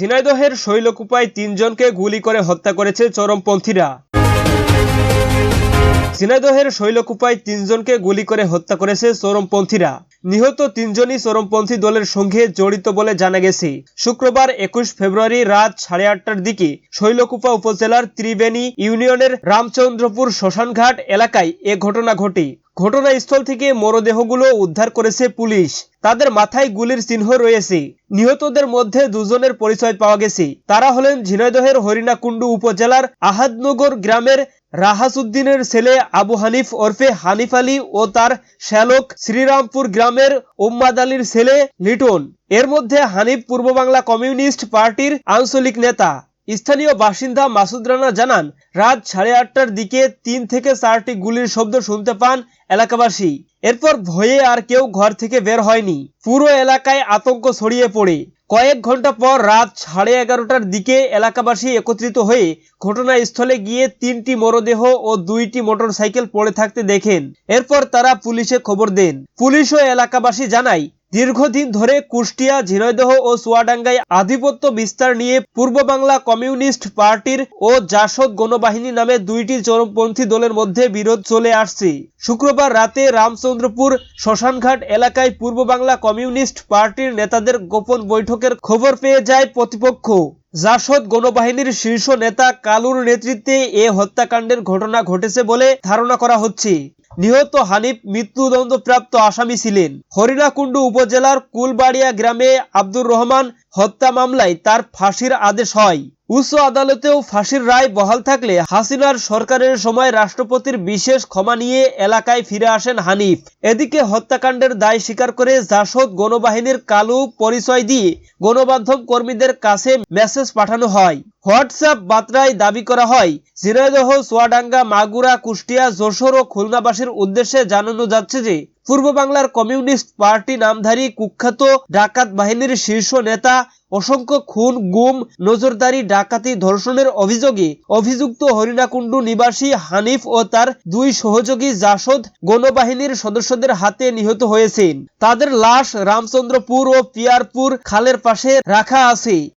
ঝিনাইদহের শৈলকুপায় তিনজনকে গুলি করে হত্যা করেছে চরমপন্থীরা। ঝিনাইদহের শৈলকুপায় তিনজনকে গুলি করে হত্যা করেছে চরমপন্থীরা। নিহত তিনজনই চরমপন্থী দলের সঙ্গে জড়িত বলে জানা গেছে। শুক্রবার একুশ ফেব্রুয়ারি রাত সাড়ে আটটার দিকে শৈলকুপা উপজেলার ত্রিবেণী ইউনিয়নের রামচন্দ্রপুর শ্মশানঘাট এলাকায় এ ঘটনা ঘটে। ঘটনাস্থল থেকে মরদেহগুলো উদ্ধার করেছে পুলিশ। তাদের মাথায় গুলির চিহ্ন রয়েছে। নিহতদের মধ্যে দুজনের পরিচয় পাওয়া গেছে। তারা হলেন ঝিনাইদহের হরিণাকুণ্ডু উপজেলার আহাদনগর গ্রামের রাহাসুদ্দিনের ছেলে আবু হানিফ ওরফে হানিফ আলী ও তার শ্যালক শ্রীরামপুর গ্রামের উম্মাদ আলীর ছেলে লিটন। এর মধ্যে হানিফ পূর্ব বাংলা কমিউনিস্ট পার্টির আঞ্চলিক নেতা। স্থানীয় বাসিন্দা মাসুদ রানা জানান, রাত সাড়ে আটটার দিকে তিন থেকে চারটি গুলির শব্দ শুনতে পান এলাকাবাসী। এরপর ভয়ে আর কেউ ঘর থেকে বের হয়নি। পুরো এলাকায় আতঙ্ক ছড়িয়ে পড়ে। কয়েক ঘণ্টা পর রাত সাড়ে এগারোটার দিকে এলাকাবাসী একত্রিত হয়ে ঘটনাস্থলে গিয়ে তিনটি মরদেহ ও দুইটি মোটরসাইকেল পড়ে থাকতে দেখেন। এরপর তারা পুলিশে খবর দেন। পুলিশ ও এলাকাবাসী জানায় দীর্ঘদিন ধরে কুষ্টিয়া, ঝিনাইদহ ও চুয়াডাঙ্গায় আধিপত্য বিস্তার নিয়ে পূর্ব বাংলা কমিউনিস্ট পার্টির ও জাসদ গণবাহিনী নামে দুইটি চরমপন্থী দলের মধ্যে বিরোধ চলে আসছে। শুক্রবার রাতে রামচন্দ্রপুর শ্মশানঘাট এলাকায় পূর্ব বাংলা কমিউনিস্ট পার্টির নেতাদের গোপন বৈঠকের খবর পেয়ে যায় প্রতিপক্ষ। জাসদ গণবাহিনীর শীর্ষ নেতা কালুর নেতৃত্বে এ হত্যাকাণ্ডের ঘটনা ঘটেছে বলে ধারণা করা হচ্ছে। নিহত হানিফ মৃত্যুদণ্ডপ্রাপ্ত আসামি ছিলেন। হরিণাকুণ্ডু উপজেলার কুলবাড়িয়া গ্রামে আব্দুর রহমান হত্যা মামলায় তার ফাঁসির আদেশ হয়। উচ্চ আদালতেও ফাঁসির রায় বহাল থাকলে হাসিনার সরকারের সময় রাষ্ট্রপতির বিশেষ ক্ষমা নিয়ে এলাকায় ফিরে আসেন হানিফ। এদিকে হত্যাকাণ্ডের দায় স্বীকার করে জাসদ গণবাহিনীর কালু পরিচয় দিয়ে গণমাধ্যম কর্মীদের কাছে মেসেজ পাঠানো হয়। হোয়াটসঅ্যাপ বার্তায় দাবি করা হয়, ঝিনাইদহ, চুয়াডাঙ্গা, মাগুরা, কুষ্টিয়া, যশোর ও খুলনাবাসীর উদ্দেশ্যে জানানো যাচ্ছে যে পূর্ব বাংলার কমিউনিস্ট পার্টি নামধারী কুখ্যাত ডাকাত বাহিনীর শীর্ষ নেতা অসংখ্য খুন, গুম, নজরদারি, ডাকাতি, ধর্ষণের অভিযোগে অভিযুক্ত হরিণাকুণ্ডু নিবাসী হানিফ ও তার দুই সহযোগী জাসদ গণবাহিনীর সদস্যদের হাতে নিহত হয়েছেন। তাদের লাশ রামচন্দ্রপুর ও পিয়ারপুর খালের পাশে রাখা আছে।